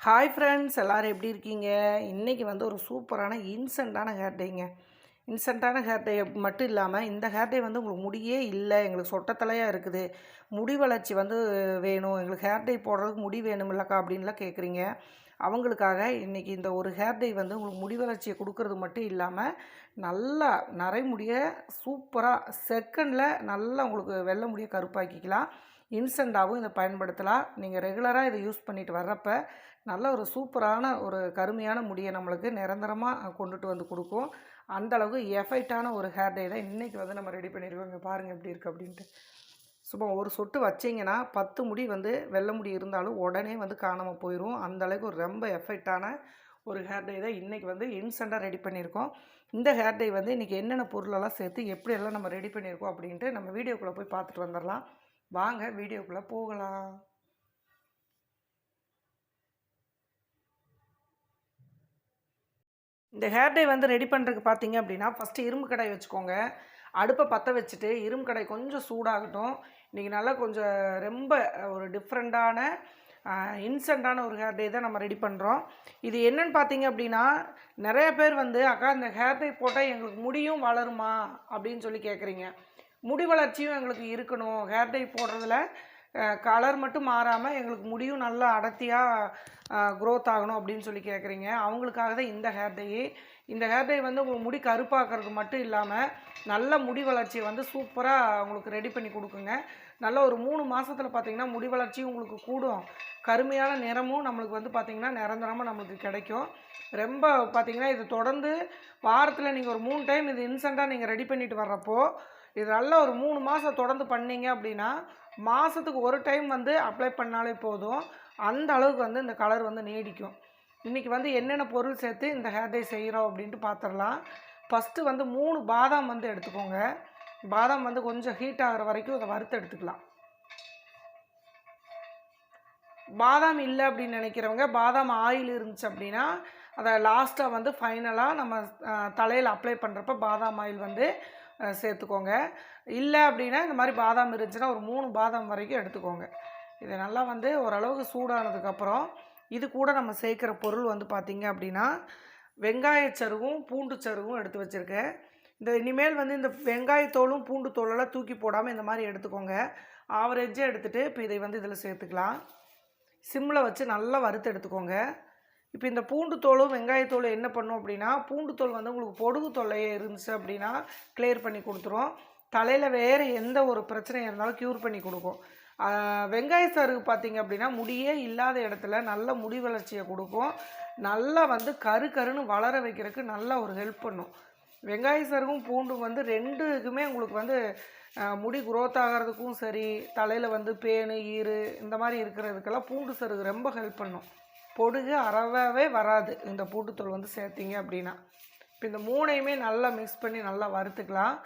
Hi friends எல்லோரும் எப்படி இருக்கீங்க? இன்றைக்கி வந்து ஒரு சூப்பரான இன்சென்ட்டான ஹேர் டேங்க இன்சென்ட்டான ஹேர் டே மட்டும் இல்லாமல் இந்த ஹேர் டே வந்து உங்களுக்கு முடியே இல்லை எங்களுக்கு சொட்டத்தலையாக இருக்குது. முடி வளர்ச்சி வந்து வேணும். எங்களுக்கு ஹேர் டே போடுறதுக்கு முடி வேணும் இல்லைக்கா அப்படின்லாம் கேட்குறீங்க அவங்களுக்காக இன்றைக்கி இந்த ஒரு ஹேர் டே வந்து உங்களுக்கு முடி வளர்ச்சியை கொடுக்கறது மட்டும் இல்லாமல் நல்லா நரைமுடியை சூப்பராக செகண்டில் நல்லா உங்களுக்கு வெள்ளை முடியை கருப்பாக்கிக்கலாம். இன்ஸ்டண்ட்டாகவும் இதை பயன்படுத்தலாம். நீங்கள் ரெகுலராக இதை யூஸ் பண்ணிட்டு வர்றப்ப நல்ல ஒரு சூப்பரான ஒரு கருமையான முடியை நம்மளுக்கு நிரந்தரமாக கொண்டுட்டு வந்து கொடுக்கும். அந்த அளவுக்கு எஃபெக்டான ஒரு ஹேர் டே தான் இன்றைக்கி வந்து நம்ம ரெடி பண்ணியிருக்கோம் இங்கே பாருங்கள் எப்படி இருக்குது அப்படின்ட்டு. சும்மா ஒரு சொட்டு வச்சிங்கன்னா பத்து முடி வந்து வெள்ளை முடி இருந்தாலும் உடனே வந்து காணாமல் போயிடும் அந்த அளவுக்கு ஒரு ரொம்ப எஃபெக்டான ஒரு ஹேர் டே தான் இன்றைக்கி வந்து இன்ஸ்டண்ட்டாக ரெடி பண்ணியிருக்கோம் இந்த ஹேர் டே வந்து இன்றைக்கி என்னென்ன பொருளெல்லாம் சேர்த்து எப்படியெல்லாம் நம்ம ரெடி பண்ணியிருக்கோம் அப்படின்ட்டு நம்ம வீடியோக்குள்ளே போய் பார்த்துட்டு வந்துடலாம். வாங்க வீடியோக்குள்ளே போகலாம். இந்த ஹேர் டை வந்து ரெடி பண்ணுறதுக்கு பார்த்தீங்க அப்படின்னா ஃபஸ்ட்டு இரும்பு கடாய் வச்சுக்கோங்க. அடுப்பை பற்ற வச்சுட்டு இரும்பு கடாய் கொஞ்சம் சூடாகட்டும். இன்றைக்கி நல்லா கொஞ்சம் ரொம்ப ஒரு டிஃப்ரெண்ட்டான இன்ஸ்டண்ட்டான ஒரு ஹேர் டே தான் நம்ம ரெடி பண்ணுறோம் இது என்னன்னு பார்த்தீங்க அப்படின்னா நிறைய பேர் வந்து அக்கா இந்த ஹேர் டை போட்டால் எங்களுக்கு முடியும் வளருமா? அப்படின்னு சொல்லி கேட்குறீங்க முடி வளர்ச்சியும் எங்களுக்கு இருக்கணும். ஹேர் டை போடுறதுல கலர் மட்டும் மாறாமல் எங்களுக்கு முடியும் நல்லா அடர்த்தியாக க்ரோத் ஆகணும் அப்படின்னு சொல்லி கேட்குறீங்க அவங்களுக்காக தான் இந்த ஹேர் டை இந்த ஹேர் டை வந்து உங்களுக்கு முடி கருப்பாக்குறது மட்டும் இல்லாமல் நல்ல முடி வளர்ச்சியை வந்து சூப்பராக உங்களுக்கு ரெடி பண்ணி கொடுக்குங்க. நல்ல ஒரு மூணு மாதத்தில் பார்த்தீங்கன்னா முடி வளர்ச்சியும் உங்களுக்கு கூடும். கருமையான நிறமும் நம்மளுக்கு வந்து பார்த்திங்கன்னா நிரந்தரமாக நம்மளுக்கு கிடைக்கும். ரொம்ப பார்த்திங்கன்னா இது தொடர்ந்து வாரத்தில் நீங்கள் ஒரு மூணு டைம் இது இன்ஸ்டண்ட்டாக நீங்கள் ரெடி பண்ணிட்டு வர்றப்போ இது நல்லா ஒரு மூணு மாதம் தொடர்ந்து பண்ணீங்க அப்படின்னா மாதத்துக்கு ஒரு டைம் வந்து அப்ளை பண்ணாலே போதும். அந்த அளவுக்கு வந்து இந்த கலர் வந்து நீடிக்கும். இன்றைக்கி வந்து என்னென்ன பொருள் சேர்த்து இந்த ஹேர் டை செய்கிறோம் அப்படின்ட்டு பார்த்துடலாம் ஃபஸ்ட்டு வந்து மூணு பாதாம் வந்து எடுத்துக்கோங்க. பாதாம் வந்து கொஞ்சம் ஹீட் ஆகிற வரைக்கும் அதை வறுத்து எடுத்துக்கலாம். பாதாம் இல்லை அப்படின்னு நினைக்கிறவங்க பாதாம் ஆயில் இருந்துச்சு அப்படின்னா அதை லாஸ்ட்டாக வந்து ஃபைனலாக நம்ம தலையில் அப்ளை பண்ணுறப்ப பாதாம் ஆயில் வந்து சேர்த்துக்கோங்க. இல்லை அப்படின்னா இந்த மாதிரி பாதாம் இருந்துச்சுன்னா ஒரு மூணு பாதாம் வரைக்கும் எடுத்துக்கோங்க. இதை நல்லா வந்து ஓரளவுக்கு சூடானதுக்கப்புறம் இது கூட நம்ம சேர்க்குற பொருள் வந்து பார்த்திங்க அப்படின்னா வெங்காயச்சருகும் பூண்டு சருகும் எடுத்து வச்சுருக்கேன். இந்த இனிமேல் வந்து இந்த வெங்காயத்தோலும் பூண்டு தோலெல்லாம் தூக்கி போடாமல் இந்த மாதிரி எடுத்துக்கோங்க. ஆவரேஜாக எடுத்துகிட்டு இப்போ இதை வந்து இதில் சேர்த்துக்கலாம். சிம்மில் வச்சு நல்லா வறுத்து எடுத்துக்கோங்க. இப்போ இந்த பூண்டு தோலும் வெங்காயத்தோலும் என்ன பண்ணும் அப்படின்னா பூண்டு தோல் வந்து உங்களுக்கு பொடுகு தொல்லையே இருந்துச்சு அப்படின்னா கிளியர் பண்ணி கொடுத்துரும். தலையில் வேறு எந்த ஒரு பிரச்சனையாக இருந்தாலும் க்யூர் பண்ணி கொடுக்கும். வெங்காய சருகு பார்த்திங்க அப்படின்னா முடியே இல்லாத இடத்துல நல்ல முடி வளர்ச்சியை கொடுக்கும். நல்லா வந்து கரு கருன்னு வளர வைக்கிறதுக்கு நல்லா ஒரு ஹெல்ப் பண்ணும். வெங்காய சருகும் பூண்டும் வந்து ரெண்டுக்குமே உங்களுக்கு வந்து முடி குரோத் ஆகிறதுக்கும் சரி தலையில் வந்து பேனு ஈறு இந்த மாதிரி இருக்கிறதுக்கெல்லாம் பூண்டு சருகு ரொம்ப ஹெல்ப் பண்ணும். பொடுகு அறவே வராது. இந்த பூட்டுத்தூள் வந்து சேர்த்திங்க அப்படின்னா. இப்போ இந்த மூணையுமே நல்லா மிக்ஸ் பண்ணி நல்லா வறுத்துக்கலாம்.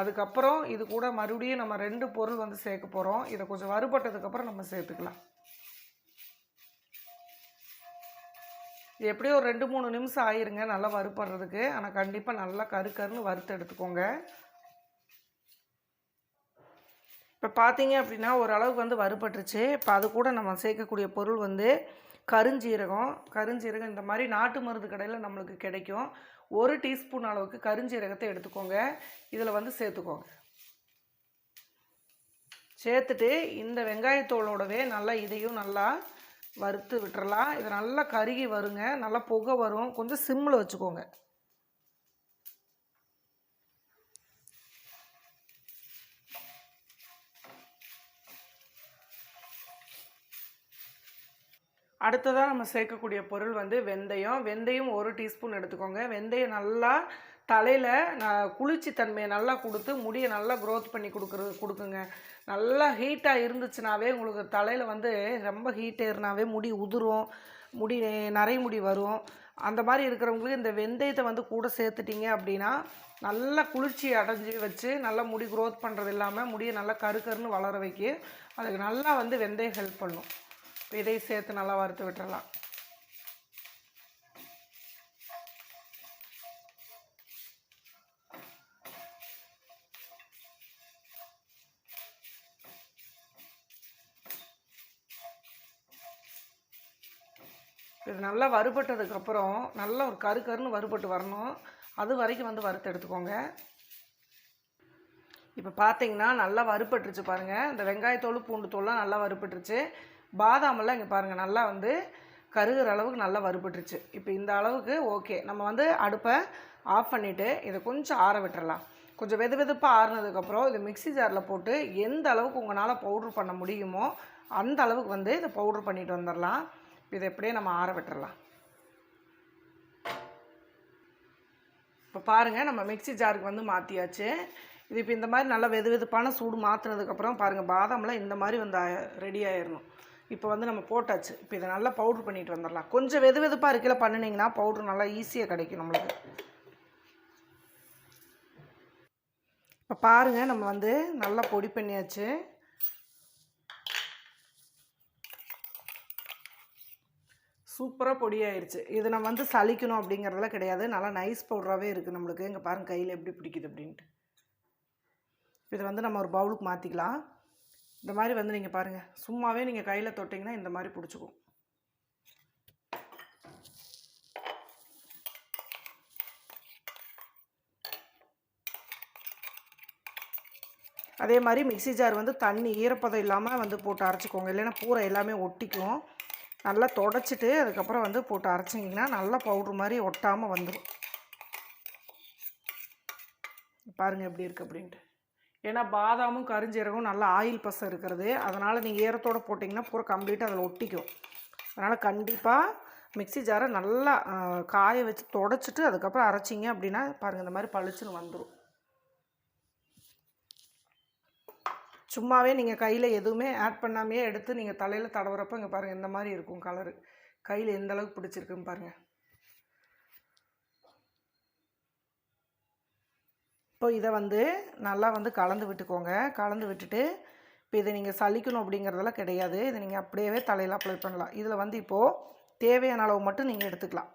அதுக்கப்புறம் இது கூட மறுபடியும் நம்ம ரெண்டு பொருள் வந்து சேர்க்க போகிறோம் இதை கொஞ்சம் வறுபட்டதுக்கப்புறம் நம்ம சேர்த்துக்கலாம். இது எப்படியும் ஒரு ரெண்டு மூணு நிமிஷம் ஆயிருங்க நல்லா வறுப்படுறதுக்கு ஆனால் கண்டிப்பாக நல்லா கரு கருன்னு வறுத்து எடுத்துக்கோங்க. இப்போ பார்த்தீங்க அப்படின்னா ஓரளவுக்கு வந்து வறுபட்டுருச்சு. இப்போ அது கூட நம்ம சேர்க்கக்கூடிய பொருள் வந்து கருஞ்சீரகம் கருஞ்சீரகம் இந்த மாதிரி நாட்டு மருந்து கடையில் நம்மளுக்கு கிடைக்கும். ஒரு டீஸ்பூன் அளவுக்கு கருஞ்சீரகத்தை எடுத்துக்கோங்க. இதில் வந்து சேர்த்துக்கோங்க. சேர்த்துட்டு இந்த வெங்காயத்தோளோடவே நல்லா இதையும் நல்லா வறுத்து விட்டுறலாம். இது நல்லா கருகி வருங்க. நல்லா புகை வரும். கொஞ்சம் சிம்மில் வச்சுக்கோங்க. அடுத்ததாக நம்ம சேர்க்கக்கூடிய பொருள் வந்து வெந்தயம். வெந்தயம் ஒரு டீஸ்பூன் எடுத்துக்கோங்க. வெந்தயம் நல்லா தலையில் நான் குளிர்ச்சி தன்மையை நல்லா கொடுத்து முடியை நல்லா க்ரோத் பண்ணி கொடுக்குறது கொடுக்குங்க. நல்லா ஹீட்டாக இருந்துச்சுனாவே உங்களுக்கு தலையில் வந்து ரொம்ப ஹீட் ஏறினாவே முடி உதிரும். முடி நிறைய முடி வரும். அந்த மாதிரி இருக்கிறவங்களுக்கு இந்த வெந்தயத்தை வந்து கூட சேர்த்துட்டிங்க அப்படின்னா நல்லா குளிர்ச்சி அடைஞ்சி வச்சு நல்லா முடி க்ரோத் பண்ணுறது இல்லாமல் முடியை நல்லா கரு கருன்னு வளர வைக்க அதுக்கு நல்லா வந்து வெந்தயம் ஹெல்ப் பண்ணும். இதை சேர்த்து நல்லா வறுத்து விட்டுறலாம். இது நல்லா வறுபட்டதுக்கப்புறம் நல்லா ஒரு கரு கருன்னு வறுபட்டு வரணும். அது வரைக்கும் வந்து வறுத்து எடுத்துக்கோங்க. இப்போ பார்த்தீங்கன்னா நல்லா வறுபட்டுருச்சு பாருங்கள் இந்த வெங்காயத்தோல் பூண்டு தோல்லாம் நல்லா வறுபட்டுருச்சு. பாதாமெல்லாம் இங்கே பாருங்கள் நல்லா வந்து கருகிற அளவுக்கு நல்லா வறுபட்டுருச்சு. இப்போ இந்த அளவுக்கு ஓகே. நம்ம வந்து அடுப்பை ஆஃப் பண்ணிவிட்டு இதை கொஞ்சம் ஆற விட்டுறலாம். கொஞ்சம் வெது வெதுப்பாக ஆறுனதுக்கப்புறம் இதை மிக்ஸி ஜாரில் போட்டு எந்த அளவுக்கு உங்களால் பவுட்ரு பண்ண முடியுமோ அந்த அளவுக்கு வந்து இதை பவுட்ரு பண்ணிட்டு வந்துடலாம் இதை எப்படியே நம்ம ஆற விட்டுறலாம் இப்போ பாருங்கள் நம்ம மிக்ஸி ஜாருக்கு வந்து மாற்றியாச்சு இது இப்போ இந்த மாதிரி நல்லா வெது வெதுப்பான சூடு மாற்றினதுக்கப்புறம் பாருங்கள் பாதாம்லாம் இந்த மாதிரி வந்து ரெடி ஆயிடணும் இப்போ வந்து நம்ம போட்டாச்சு. இப்போ இதை நல்லா பவுட்ரு பண்ணிட்டு வந்துடலாம். கொஞ்சம் வெது வெதுப்பாக இருக்கையில பண்ணினீங்கன்னா பவுட்ரு நல்லா ஈஸியாக கிடைக்கும் நம்மளுக்கு. இப்போ பாருங்கள் நம்ம வந்து நல்லா பொடி பண்ணியாச்சு. சூப்பராக பொடி ஆயிடுச்சு இது நம்ம வந்து சலிக்கணும் அப்படிங்கிறதெல்லாம் கிடையாது. நல்லா நைஸ் பவுடராகவே இருக்குது நம்மளுக்கு. இங்கே பாருங்கள் கையில் எப்படி பிடிக்குது அப்படின்ட்டு. இதை வந்து நம்ம ஒரு பவுலுக்கு மாற்றிக்கலாம் இந்த மாதிரி வந்து நீங்கள் பாருங்கள் சும்மாவே நீங்கள் கையில் தொட்டிங்கன்னா இந்த மாதிரி பிடிச்சிக்கும். அதே மாதிரி மிக்ஸி ஜார் வந்து தண்ணி ஈரப்பதம் இல்லாமல் வந்து போட்டு அரைச்சிக்கோங்க. இல்லைன்னா பூரை எல்லாமே ஒட்டிக்கும். நல்லா தொடச்சிட்டு அதுக்கப்புறம் வந்து போட்டு அரைச்சிங்கன்னா நல்லா பவுட்ரு மாதிரி ஒட்டாமல் வந்துடும் பாருங்கள் எப்படி இருக்குது அப்படின்ட்டு. ஏன்னா பாதாமும் கருஞ்சீரகம் நல்லா ஆயில் பசை இருக்கிறது. அதனால் நீங்கள் ஈரத்தோடு போட்டிங்கன்னா பூரா கம்ப்ளீட்டாக அதில் ஒட்டிக்கும். அதனால் கண்டிப்பாக மிக்ஸி ஜாரை நல்லா காய வச்சு தொடச்சிட்டு அதுக்கப்புறம் அரைச்சிங்க அப்படின்னா பாருங்கள் இந்த மாதிரி பளிச்சுன்னு வந்துடும் சும்மாவே நீங்கள் கையில் எதுவுமே ஆட் பண்ணாமையே எடுத்து நீங்கள் தலையில் தடவுறப்ப இங்கே பாருங்கள் இந்த மாதிரி இருக்கும் கலரு கையில் எந்தளவுக்கு பிடிச்சிருக்குன்னு பாருங்கள் இப்போ இதை வந்து நல்லா வந்து கலந்து விட்டுக்கோங்க. கலந்து விட்டுட்டு இப்போ இதை நீங்கள் சலிக்கணும் அப்படிங்கிறதெல்லாம் கிடையாது. இதை நீங்கள் அப்படியே தலையில் அப்ளை பண்ணலாம். இதில் வந்து இப்போது தேவையான அளவு மட்டும் நீங்கள் எடுத்துக்கலாம்.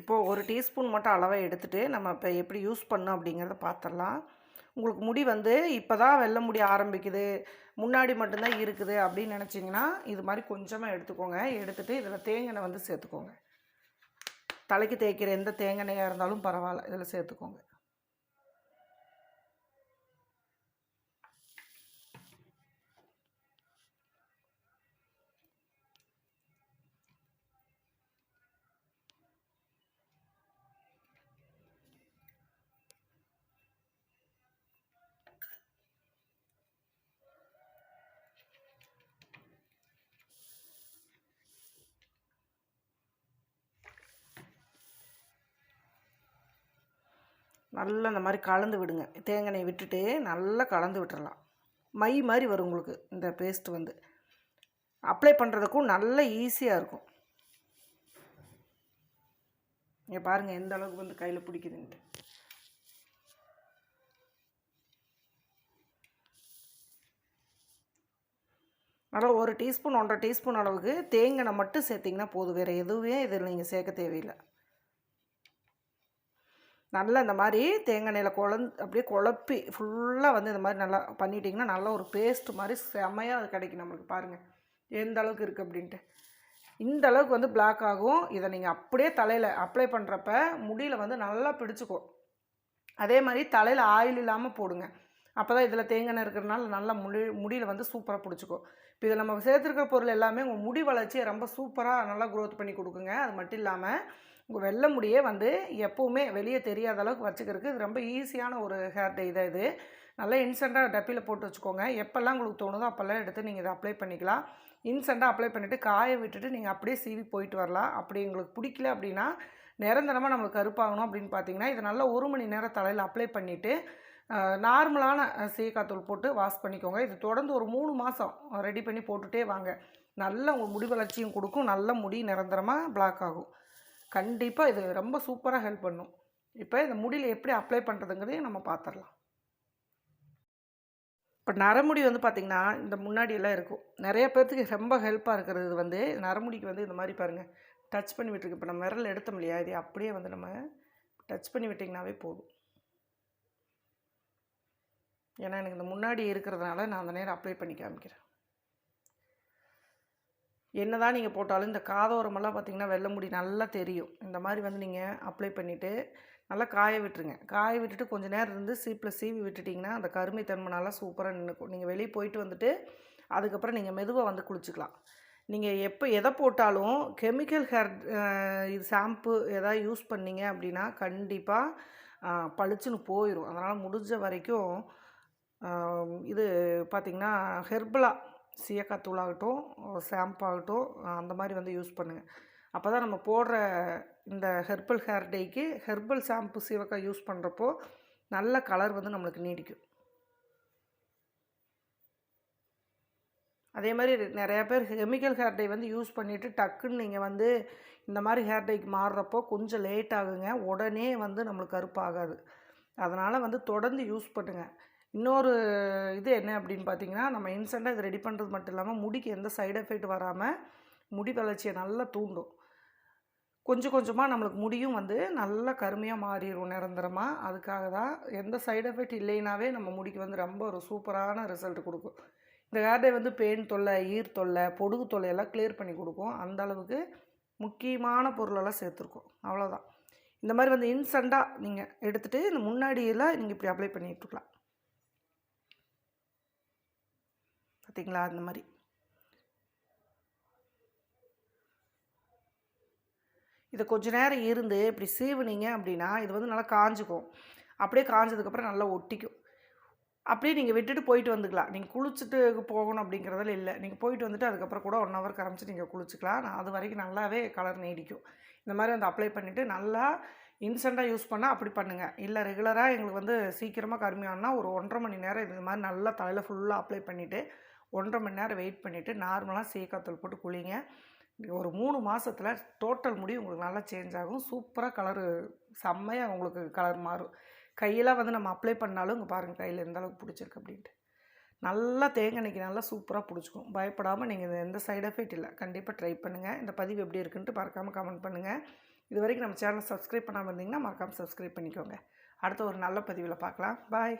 இப்போது ஒரு டீஸ்பூன் மட்டும் அளவை எடுத்துகிட்டு நம்ம இப்போ எப்படி யூஸ் பண்ணோம் அப்படிங்கிறத பார்த்துடலாம் உங்களுக்கு முடி வந்து இப்போ தான் வெள்ள முடி ஆரம்பிக்குது. முன்னாடி மட்டும்தான் இருக்குது அப்படின்னு நினச்சிங்கன்னா இது மாதிரி கொஞ்சமாக எடுத்துக்கோங்க. எடுத்துகிட்டு இதில் தேங்காய் வந்து சேர்த்துக்கோங்க. தலைக்கு தேய்க்கிற எந்த தேங்காய் இருந்தாலும் பரவாயில்ல இதில் சேர்த்துக்கோங்க. நல்லா இந்த மாதிரி கலந்து விடுங்க. தேங்காய் விட்டுட்டு நல்லா கலந்து விட்டுறலாம். மை மாதிரி வரும் உங்களுக்கு இந்த பேஸ்ட் வந்து. அப்ளை பண்ணுறதுக்கும் நல்ல ஈஸியாக இருக்கும். இங்கே பாருங்கள் எந்த அளவுக்கு வந்து கையில் பிடிக்குதுன்ட்டு. நல்லா ஒரு டீஸ்பூன் ஒன்றரை டீஸ்பூன் அளவுக்கு தேங்காய் மட்டும் சேர்த்திங்கன்னா போதும். வேறு எதுவுமே இதில் நீங்கள் சேர்க்க தேவையில்லை. நல்லா இந்த மாதிரி தேங்காய் எண்ணெயில் குழந்து அப்படியே குழப்பி ஃபுல்லாக வந்து இந்த மாதிரி நல்லா பண்ணிட்டிங்கன்னா நல்ல ஒரு பேஸ்ட் மாதிரி செமையாக அது கிடைக்கும் நம்மளுக்கு பாருங்கள் எந்த அளவுக்கு இருக்குது அப்படின்ட்டு. இந்த அளவுக்கு வந்து பிளாக் ஆகும். இதை நீங்கள் அப்படியே தலையில் அப்ளை பண்ணுறப்ப முடியில் வந்து நல்லா பிடிச்சிக்கும். அதே மாதிரி தலையில் ஆயில் இல்லாமல் போடுங்க. அப்போ தான் இதில் தேங்காய் எண்ணெய் இருக்கிறதுனால நல்லா முடி முடியில் வந்து சூப்பராக பிடிச்சிக்கும். இப்போ இதில் நம்ம சேர்த்துருக்க பொருள் எல்லாமே உங்கள் முடி வளர்ச்சியை ரொம்ப சூப்பராக நல்லா க்ரோத் பண்ணி கொடுக்குங்க. அது மட்டும் இல்லாமல் உங்கள் வெள்ளை முடியே வந்து எப்போவுமே வெளியே தெரியாத அளவுக்கு வச்சுக்கிறதுக்கு இது ரொம்ப ஈஸியான ஒரு ஹேர் டே இதாக இது. நல்லா இன்ஸ்டண்ட்டாக டப்பியில் போட்டு வச்சுக்கோங்க. எப்போல்லாம் உங்களுக்கு தோணுதோ அப்போல்லாம் எடுத்து நீங்கள் இதை அப்ளை பண்ணிக்கலாம். இன்ஸ்டண்ட்டாக அப்ளை பண்ணிவிட்டு காய விட்டுட்டு நீங்கள் அப்படியே சீவி போயிட்டு வரலாம். அப்படி உங்களுக்கு பிடிக்கல அப்படின்னா நிரந்தரமாக நம்மளுக்கு கருப்பாகணும் அப்படின்னு பார்த்தீங்கன்னா இதை நல்லா ஒரு மணி நேரம் தலையில் அப்ளை பண்ணிவிட்டு நார்மலான சீக்காத்தூள் போட்டு வாஷ் பண்ணிக்கோங்க. இது தொடர்ந்து ஒரு மூணு மாதம் ரெடி பண்ணி போட்டுகிட்டே வாங்க. நல்ல உங்கள் முடி வளர்ச்சியும் கொடுக்கும். நல்ல முடி நிரந்தரமாக பிளாக் ஆகும். கண்டிப்பாக இது ரொம்ப சூப்பராக ஹெல்ப் பண்ணும். இப்போ இந்த முடியில் எப்படி அப்ளை பண்ணுறதுங்கிறதையும் நம்ம பார்த்துடலாம் இப்போ நரமுடி வந்து பார்த்திங்கன்னா இந்த முன்னாடியெல்லாம் இருக்கும். நிறைய பேர்த்துக்கு ரொம்ப ஹெல்ப்பாக இருக்கிறது வந்து நரமுடிக்கு வந்து இந்த மாதிரி பாருங்கள் டச் பண்ணி விட்டுருக்கு. இப்போ நம்ம விரல் எடுத்தோம் இல்லையா? இது அப்படியே வந்து நம்ம டச் பண்ணி விட்டிங்கனாவே போதும். ஏன்னா எனக்கு இந்த முன்னாடி இருக்கிறதுனால நான் அந்த நேரம் அப்ளை பண்ணி காமிக்கிறேன். என்ன தான் நீங்கள் போட்டாலும் இந்த காதோரமெல்லாம் பார்த்தீங்கன்னா வெள்ளை முடி நல்லா தெரியும். இந்த மாதிரி வந்து நீங்கள் அப்ளை பண்ணிவிட்டு நல்லா காய விட்டுருங்க. காய விட்டுட்டு கொஞ்ச நேரம் இருந்து சீப்பில் சீவி விட்டுட்டிங்கன்னா அந்த கருமை தன்மை நல்லா சூப்பராக நின்றுக்கும் நீங்கள் வெளியே போயிட்டு வந்துட்டு அதுக்கப்புறம் நீங்கள் மெதுவாக வந்து குளிச்சுக்கலாம். நீங்கள் எப்போ எதை போட்டாலும் கெமிக்கல் ஹேர் இது ஷாம்பு எதாவது யூஸ் பண்ணீங்க அப்படின்னா கண்டிப்பாக பளிச்சுன்னு போயிடும் அதனால் முடிஞ்ச வரைக்கும் இது பார்த்திங்கன்னா ஹெர்பலாக சீயக்காய் தூளாகட்டும் ஷாம்பு ஆகட்டும் அந்த மாதிரி வந்து யூஸ் பண்ணுங்கள் அப்போ தான் நம்ம போடுற இந்த ஹெர்பல் ஹேர் டேக்கு ஹெர்பல் ஷாம்பு சீவக்காய் யூஸ் பண்ணுறப்போ நல்ல கலர் வந்து நம்மளுக்கு நீடிக்கும். அதே மாதிரி நிறையா பேர் கெமிக்கல் ஹேர் டை வந்து யூஸ் பண்ணிவிட்டு டக்குன்னு நீங்கள் வந்து இந்த மாதிரி ஹேர் டைக்கு மாறுறப்போ கொஞ்சம் லேட் ஆகுங்க. உடனே வந்து நம்மளுக்கு கருப்பாகாது. அதனால் வந்து தொடர்ந்து யூஸ் பண்ணுங்கள் இன்னொரு இது என்ன அப்படின்னு பார்த்தீங்கன்னா நம்ம இன்ஸ்டண்ட்டாக இது ரெடி பண்ணுறது மட்டும் இல்லாமல் முடிக்கு எந்த சைடு எஃபெக்ட் வராமல் முடி வளர்ச்சியை நல்லா தூண்டும். கொஞ்சம் கொஞ்சமாக நம்மளுக்கு முடியும் வந்து நல்லா கருமையாக மாறிடும் நிரந்தரமாக அதுக்காக தான் எந்த சைடு எஃபெக்ட் இல்லைனாவே நம்ம முடிக்கு வந்து ரொம்ப ஒரு சூப்பரான ரிசல்ட் கொடுக்கும். இந்த ஹேர் வந்து பெயின் தொல்லை ஈர் தொல்லை பொடுகு தொல்லை எல்லாம் கிளியர் பண்ணி கொடுக்கும். அந்த அளவுக்கு முக்கியமான பொருளெல்லாம் சேர்த்துருக்கோம். அவ்வளோதான் இந்த மாதிரி வந்து இன்ஸ்டண்ட்டாக நீங்கள் எடுத்துகிட்டு இந்த முன்னாடியெல்லாம் நீங்கள் இப்படி அப்ளை பண்ணிகிட்ருக்கலாம் பார்த்தீங்களா அந்த மாதிரி. இதை கொஞ்ச நேரம் இருந்து இப்படி சீவுனீங்க அப்படின்னா இது வந்து நல்லா காஞ்சிக்கும். அப்படியே காஞ்சதுக்கப்புறம் நல்லா ஒட்டிக்கும். அப்படியே நீங்கள் விட்டுட்டு போயிட்டு வந்துக்கலாம். நீங்கள் குளிச்சுட்டு போகணும் அப்படிங்கிறதுல இல்லை. நீங்கள் போயிட்டு வந்துட்டு அதுக்கப்புறம் கூட ஒன் ஹவர் கரைச்சி நீங்கள் குளிச்சுக்கலாம். நான் அது வரைக்கும் நல்லாவே கலர் நீடிக்கும். இந்த மாதிரி வந்து அப்ளை பண்ணிவிட்டு நல்லா இன்ஸ்டண்ட்டாக யூஸ் பண்ணால் அப்படி பண்ணுங்கள் இல்லை ரெகுலராக எங்களுக்கு வந்து சீக்கிரமாக கருமையானால் ஒரு ஒன்றரை மணி நேரம் இது மாதிரி நல்லா தலையில் ஃபுல்லாக அப்ளை பண்ணிவிட்டு ஒன்றரை மணி நேரம் வெயிட் பண்ணிவிட்டு நார்மலாக சீக்காத்தூள் போட்டு குளிங்க. ஒரு மூணு மாதத்தில் டோட்டல் முடி உங்களுக்கு நல்லா சேஞ்ச் ஆகும். சூப்பராக கலரு செம்மையாக உங்களுக்கு கலர் மாறும். கையெல்லாம் வந்து நம்ம அப்ளை பண்ணாலும் இங்கே பாருங்கள் கையில் எந்த அளவுக்கு பிடிச்சிருக்கு அப்படின்ட்டு. நல்லா தேங்காய்க்கு நல்லா சூப்பராக பிடிச்சிக்கும். பயப்படாமல் நீங்கள் இது எந்த சைடு எஃபெக்ட் இல்லை. கண்டிப்பாக ட்ரை பண்ணுங்கள் இந்த பதிவு எப்படி இருக்குன்ட்டு மறக்காமல் கமெண்ட் பண்ணுங்கள் இது வரைக்கும் நம்ம சேனலை சப்ஸ்கிரைப் பண்ணாமல் இருந்தீங்கன்னா மறக்காமல் சப்ஸ்கிரைப் பண்ணிக்கோங்க. அடுத்த ஒரு நல்ல பதிவில் பார்க்கலாம் பாய்